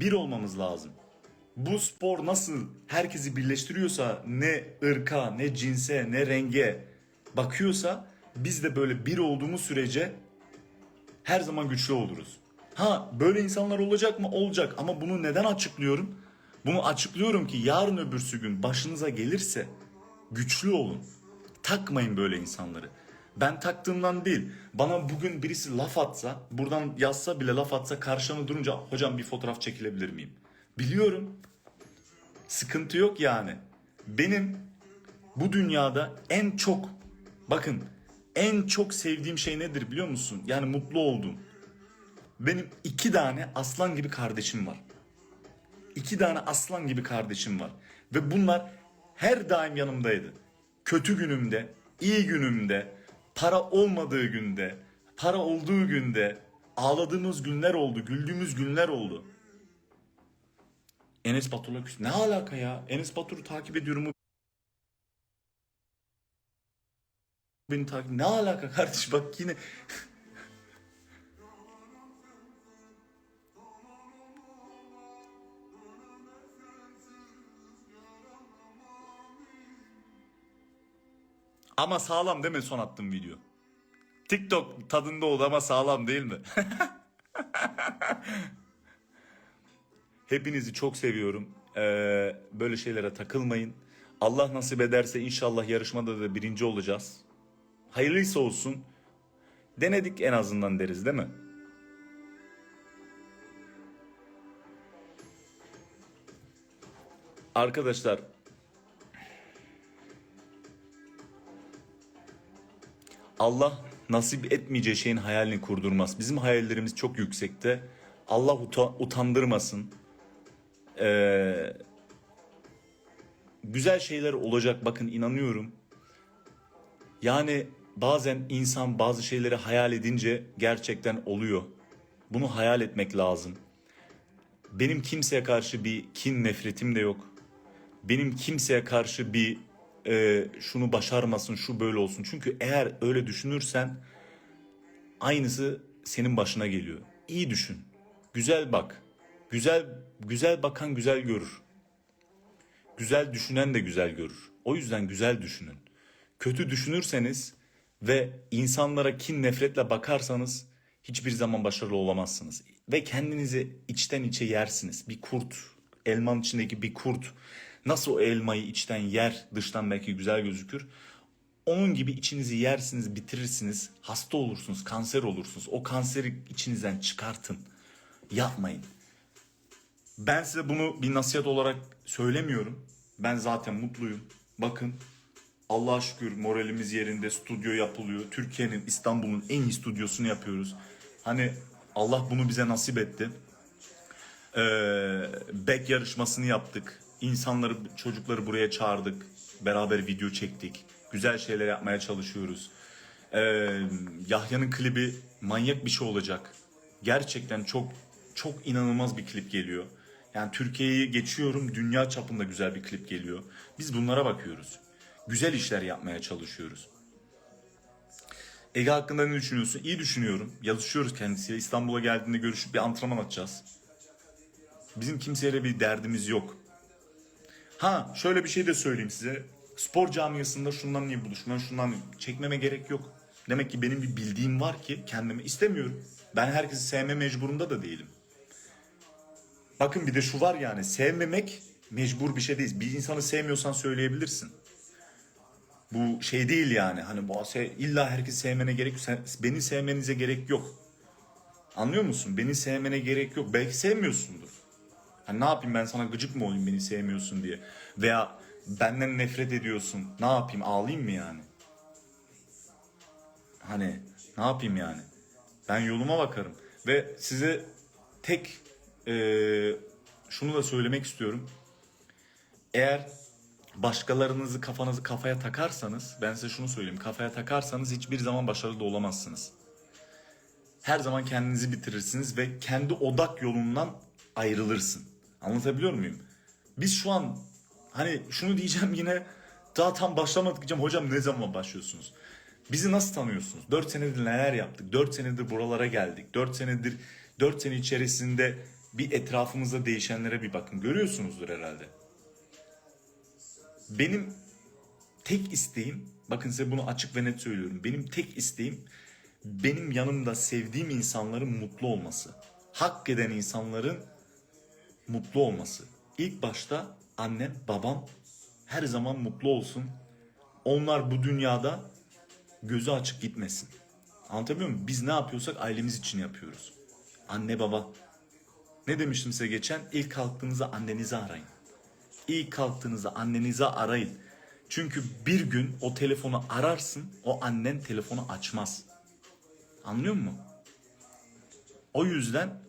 Bir olmamız lazım. Bu spor nasıl herkesi birleştiriyorsa ne ırka, ne cinse, ne renge bakıyorsa biz de böyle bir olduğumuz sürece her zaman güçlü oluruz. Ha böyle insanlar olacak mı? Olacak ama bunu neden açıklıyorum? Bunu açıklıyorum ki yarın öbürsü gün başınıza gelirse güçlü olun. Takmayın böyle insanları. Ben taktığımdan değil. Bana bugün birisi laf atsa, buradan yazsa bile laf atsa karşıma durunca hocam bir fotoğraf çekilebilir miyim? Biliyorum. Sıkıntı yok yani. Benim bu dünyada en çok bakın en çok sevdiğim şey nedir biliyor musun? Yani mutlu olduğum. Benim iki tane aslan gibi kardeşim var. İki tane aslan gibi kardeşim var. Ve bunlar her daim yanımdaydı. Kötü günümde, iyi günümde, para olmadığı günde, para olduğu günde, ağladığımız günler oldu, güldüğümüz günler oldu. Enes Batur'la küs. Ne alaka ya? Enes Batur'u takip ediyorum. Beni takip... Ne alaka kardeş bak yine... Ama sağlam değil mi son attığım video? TikTok tadında oldu ama sağlam değil mi? Hepinizi çok seviyorum. Ee, böyle şeylere takılmayın. Allah nasip ederse inşallah yarışmada da birinci olacağız. Hayırlıysa olsun. Denedik en azından deriz değil mi? Arkadaşlar Allah nasip etmeyeceği şeyin hayalini kurdurmaz. Bizim hayallerimiz çok yüksekte. Allah uta- utandırmasın. Ee, güzel şeyler olacak bakın inanıyorum. Yani bazen insan bazı şeyleri hayal edince gerçekten oluyor. Bunu hayal etmek lazım. Benim kimseye karşı bir kin nefretim de yok. Benim kimseye karşı bir e, şunu başarmasın, şu böyle olsun. Çünkü eğer öyle düşünürsen aynısı senin başına geliyor. İyi düşün. Güzel bak. Güzel güzel bakan güzel görür. Güzel düşünen de güzel görür. O yüzden güzel düşünün. Kötü düşünürseniz ve insanlara kin nefretle bakarsanız hiçbir zaman başarılı olamazsınız. Ve kendinizi içten içe yersiniz. Bir kurt, elmanın içindeki bir kurt nasıl o elmayı içten yer, dıştan belki güzel gözükür. Onun gibi içinizi yersiniz, bitirirsiniz. Hasta olursunuz, kanser olursunuz. O kanseri içinizden çıkartın. Yapmayın. Ben size bunu bir nasihat olarak söylemiyorum. Ben zaten mutluyum. Bakın Allah'a şükür moralimiz yerinde stüdyo yapılıyor. Türkiye'nin İstanbul'un en iyi stüdyosunu yapıyoruz. Hani Allah bunu bize nasip etti. Ee, bek yarışmasını yaptık. İnsanları, çocukları buraya çağırdık. Beraber video çektik. Güzel şeyler yapmaya çalışıyoruz. Ee, Yahya'nın klibi manyak bir şey olacak. Gerçekten çok çok inanılmaz bir klip geliyor. Yani Türkiye'yi geçiyorum, dünya çapında güzel bir klip geliyor. Biz bunlara bakıyoruz. Güzel işler yapmaya çalışıyoruz. Ege hakkında ne düşünüyorsun? İyi düşünüyorum. Yazışıyoruz kendisiyle. İstanbul'a geldiğinde görüşüp bir antrenman atacağız. Bizim kimseyle bir derdimiz yok. Ha şöyle bir şey de söyleyeyim size. Spor camiasında şundan niye budur, şundan çekmeme gerek yok. Demek ki benim bir bildiğim var ki kendimi istemiyorum. Ben herkesi sevme mecburunda da değilim. Bakın bir de şu var yani sevmemek mecbur bir şey değil. Bir insanı sevmiyorsan söyleyebilirsin. Bu şey değil yani hani illa herkesi sevmene gerek yok. Beni sevmenize gerek yok. Anlıyor musun? Beni sevmene gerek yok. Belki sevmiyorsundur. Hani ne yapayım ben sana gıcık mı olayım beni sevmiyorsun diye. Veya benden nefret ediyorsun. Ne yapayım ağlayayım mı yani? Hani ne yapayım yani? Ben yoluma bakarım. Ve size tek eee, şunu da söylemek istiyorum. Eğer başkalarınızı kafanızı kafaya takarsanız ben size şunu söyleyeyim. Kafaya takarsanız hiçbir zaman başarılı da olamazsınız. Her zaman kendinizi bitirirsiniz ve kendi odak yolundan ayrılırsın. Anlatabiliyor muyum? Biz şu an hani şunu diyeceğim yine daha tam başlamadık diyeceğim. Hocam ne zaman başlıyorsunuz? Bizi nasıl tanıyorsunuz? 4 senedir neler yaptık? 4 senedir buralara geldik. 4 senedir 4 sene içerisinde bir etrafımızda değişenlere bir bakın. Görüyorsunuzdur herhalde. Benim tek isteğim, bakın size bunu açık ve net söylüyorum. Benim tek isteğim benim yanımda sevdiğim insanların mutlu olması. Hak eden insanların mutlu olması. İlk başta annem, babam her zaman mutlu olsun. Onlar bu dünyada gözü açık gitmesin. Anlatabiliyor muyum? Biz ne yapıyorsak ailemiz için yapıyoruz. Anne baba. Ne demiştim size geçen? İlk kalktığınızda annenizi arayın. İlk kalktığınızda annenizi arayın. Çünkü bir gün o telefonu ararsın, o annen telefonu açmaz. Anlıyor musun? O yüzden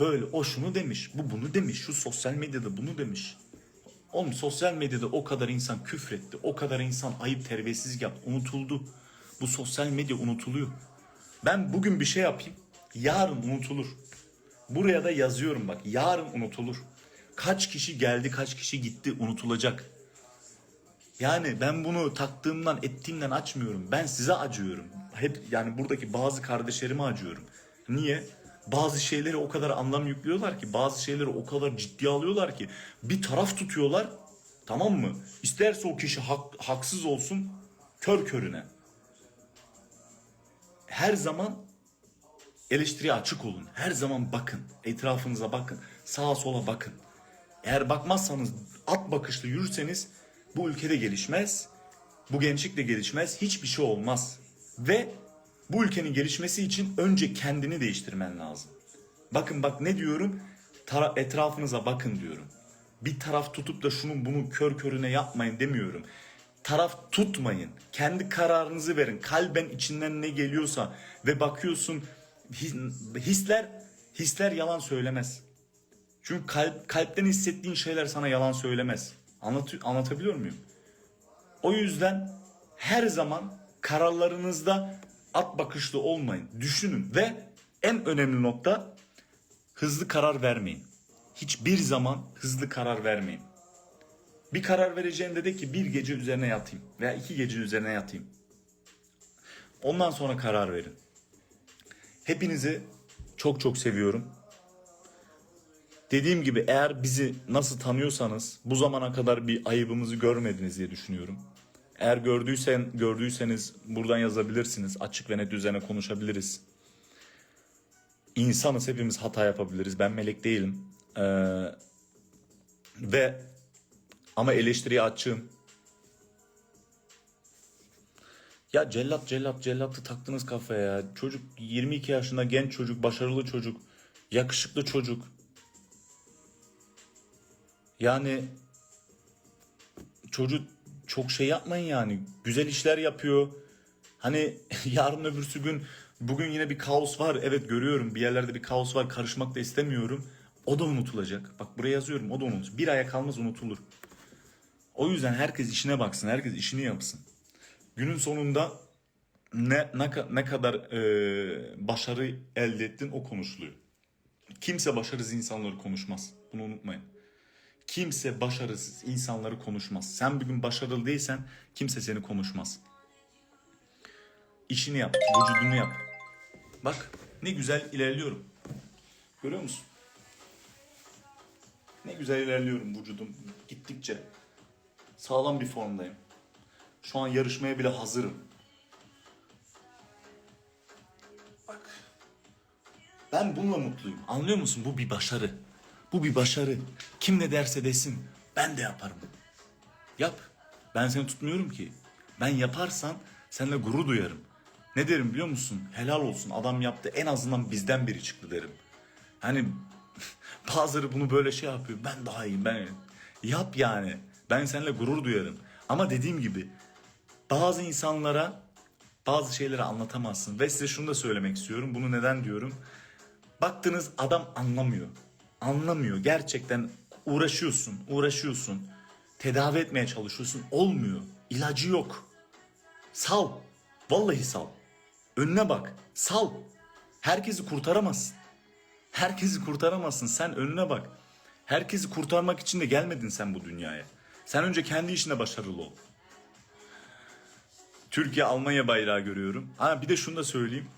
böyle o şunu demiş, bu bunu demiş, şu sosyal medyada bunu demiş. Oğlum sosyal medyada o kadar insan küfretti, o kadar insan ayıp terbiyesizlik yaptı, unutuldu. Bu sosyal medya unutuluyor. Ben bugün bir şey yapayım, yarın unutulur. Buraya da yazıyorum bak, yarın unutulur. Kaç kişi geldi, kaç kişi gitti unutulacak. Yani ben bunu taktığımdan, ettiğimden açmıyorum. Ben size acıyorum. Hep yani buradaki bazı kardeşlerime acıyorum. Niye? Bazı şeyleri o kadar anlam yüklüyorlar ki, bazı şeyleri o kadar ciddiye alıyorlar ki bir taraf tutuyorlar. Tamam mı? İsterse o kişi hak- haksız olsun kör körüne. Her zaman eleştiriye açık olun. Her zaman bakın. Etrafınıza bakın. Sağa sola bakın. Eğer bakmazsanız at bakışlı yürürseniz bu ülkede gelişmez. Bu gençlik de gelişmez. Hiçbir şey olmaz. Ve bu ülkenin gelişmesi için önce kendini değiştirmen lazım. Bakın bak ne diyorum? Tara- etrafınıza bakın diyorum. Bir taraf tutup da şunun bunu kör körüne yapmayın demiyorum. Taraf tutmayın. Kendi kararınızı verin. Kalben içinden ne geliyorsa ve bakıyorsun his- hisler hisler yalan söylemez. Çünkü kalp, kalpten hissettiğin şeyler sana yalan söylemez. Anlat, anlatabiliyor muyum? O yüzden her zaman kararlarınızda at bakışlı olmayın. Düşünün ve en önemli nokta hızlı karar vermeyin. Hiçbir zaman hızlı karar vermeyin. Bir karar vereceğinde de ki bir gece üzerine yatayım veya iki gece üzerine yatayım. Ondan sonra karar verin. Hepinizi çok çok seviyorum. Dediğim gibi eğer bizi nasıl tanıyorsanız bu zamana kadar bir ayıbımızı görmediniz diye düşünüyorum. Eğer gördüysen gördüyseniz buradan yazabilirsiniz. Açık ve net üzerine konuşabiliriz. İnsanız hepimiz hata yapabiliriz. Ben melek değilim. Ee, ve ama eleştiriye açığım. Ya cellat cellat cellatı taktınız kafaya ya. Çocuk 22 yaşında genç çocuk, başarılı çocuk, yakışıklı çocuk. Yani çocuk çok şey yapmayın yani. Güzel işler yapıyor. Hani yarın öbürsü gün bugün yine bir kaos var. Evet görüyorum bir yerlerde bir kaos var. Karışmak da istemiyorum. O da unutulacak. Bak buraya yazıyorum o da unutulur. Bir aya kalmaz unutulur. O yüzden herkes işine baksın. Herkes işini yapsın. Günün sonunda ne ne, ne kadar e, başarı elde ettin o konuşuluyor. Kimse başarısız insanları konuşmaz. Bunu unutmayın. Kimse başarısız insanları konuşmaz. Sen bugün başarılı değilsen kimse seni konuşmaz. İşini yap, vücudunu yap. Bak ne güzel ilerliyorum. Görüyor musun? Ne güzel ilerliyorum vücudum gittikçe. Sağlam bir formdayım. Şu an yarışmaya bile hazırım. Bak. Ben bununla mutluyum. Anlıyor musun? Bu bir başarı. Bu bir başarı. Kim ne derse desin ben de yaparım. Yap. Ben seni tutmuyorum ki. Ben yaparsan seninle gurur duyarım. Ne derim biliyor musun? Helal olsun adam yaptı en azından bizden biri çıktı derim. Hani bazıları bunu böyle şey yapıyor. Ben daha iyiyim ben. Yap yani. Ben seninle gurur duyarım. Ama dediğim gibi bazı insanlara bazı şeyleri anlatamazsın. Ve size şunu da söylemek istiyorum. Bunu neden diyorum? Baktınız adam anlamıyor. Anlamıyor. Gerçekten uğraşıyorsun, uğraşıyorsun. Tedavi etmeye çalışıyorsun. Olmuyor. İlacı yok. Sal. Vallahi sal. Önüne bak. Sal. Herkesi kurtaramazsın. Herkesi kurtaramazsın. Sen önüne bak. Herkesi kurtarmak için de gelmedin sen bu dünyaya. Sen önce kendi işinde başarılı ol. Türkiye Almanya bayrağı görüyorum. Ha bir de şunu da söyleyeyim.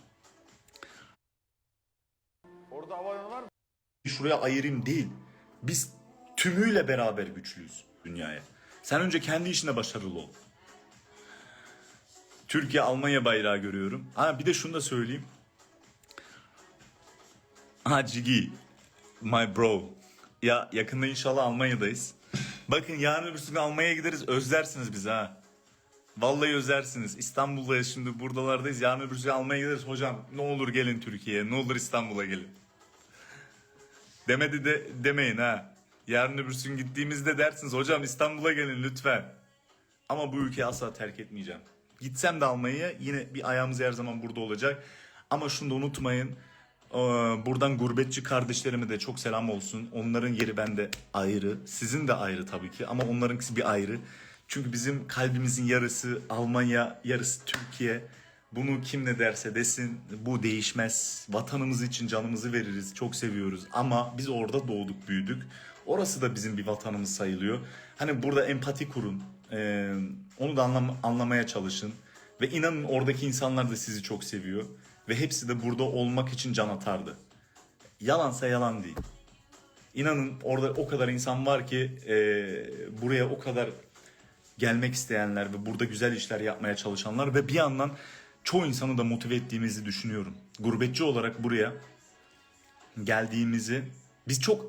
Şuraya ayırayım değil. Biz tümüyle beraber güçlüyüz dünyaya. Sen önce kendi işinde başarılı ol. Türkiye Almanya bayrağı görüyorum. Ha bir de şunu da söyleyeyim. Ha Cigi, my bro. Ya yakında inşallah Almanya'dayız. Bakın yarın öbür gün Almanya'ya gideriz özlersiniz bizi ha. Vallahi özlersiniz. İstanbul'dayız şimdi buradalardayız. Yarın öbür gün Almanya'ya gideriz. Hocam ne olur gelin Türkiye'ye. Ne olur İstanbul'a gelin. Demedi de demeyin ha. Yarın öbür gün gittiğimizde dersiniz hocam İstanbul'a gelin lütfen. Ama bu ülkeyi asla terk etmeyeceğim. Gitsem de Almanya'ya yine bir ayağımız her zaman burada olacak. Ama şunu da unutmayın. Buradan gurbetçi kardeşlerime de çok selam olsun. Onların yeri bende ayrı. Sizin de ayrı tabii ki ama onlarınkisi bir ayrı. Çünkü bizim kalbimizin yarısı Almanya, yarısı Türkiye. Bunu kim ne derse desin bu değişmez. Vatanımız için canımızı veririz. Çok seviyoruz ama biz orada doğduk, büyüdük. Orası da bizim bir vatanımız sayılıyor. Hani burada empati kurun. Ee, onu da anlam- anlamaya çalışın. Ve inanın oradaki insanlar da sizi çok seviyor. Ve hepsi de burada olmak için can atardı. Yalansa yalan değil. İnanın orada o kadar insan var ki e, buraya o kadar gelmek isteyenler ve burada güzel işler yapmaya çalışanlar ve bir yandan çoğu insanı da motive ettiğimizi düşünüyorum. Gurbetçi olarak buraya geldiğimizi biz çok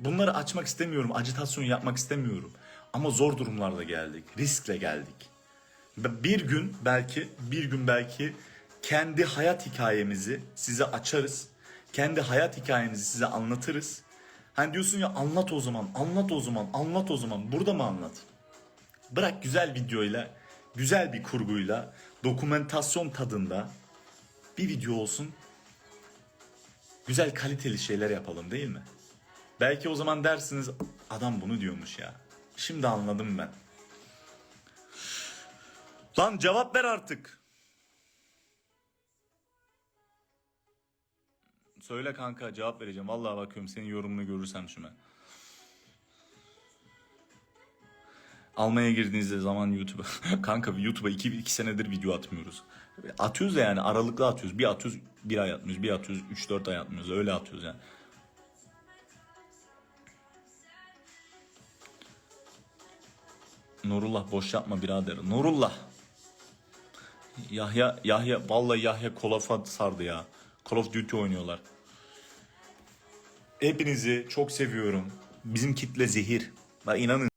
bunları açmak istemiyorum, acitasyon yapmak istemiyorum. Ama zor durumlarda geldik, riskle geldik. Bir gün belki, bir gün belki kendi hayat hikayemizi size açarız. Kendi hayat hikayemizi size anlatırız. Hani diyorsun ya anlat o zaman, anlat o zaman, anlat o zaman. Burada mı anlat? Bırak güzel videoyla, güzel bir kurguyla, dokumentasyon tadında bir video olsun. Güzel kaliteli şeyler yapalım değil mi? Belki o zaman dersiniz adam bunu diyormuş ya. Şimdi anladım ben. Lan cevap ver artık. Söyle kanka cevap vereceğim. Vallahi bakıyorum senin yorumunu görürsem şuna. Almaya girdiğinizde zaman YouTube'a kanka YouTube'a 2 2 senedir video atmıyoruz. Atıyoruz da yani aralıklı atıyoruz. Bir atıyoruz bir ay atmıyoruz. Bir atıyoruz 3 4 ay atmıyoruz. Öyle atıyoruz yani. Nurullah boş yapma birader. Nurullah. Yahya Yahya vallahi Yahya Call sardı ya. Call of Duty oynuyorlar. Hepinizi çok seviyorum. Bizim kitle zehir. Bak inanın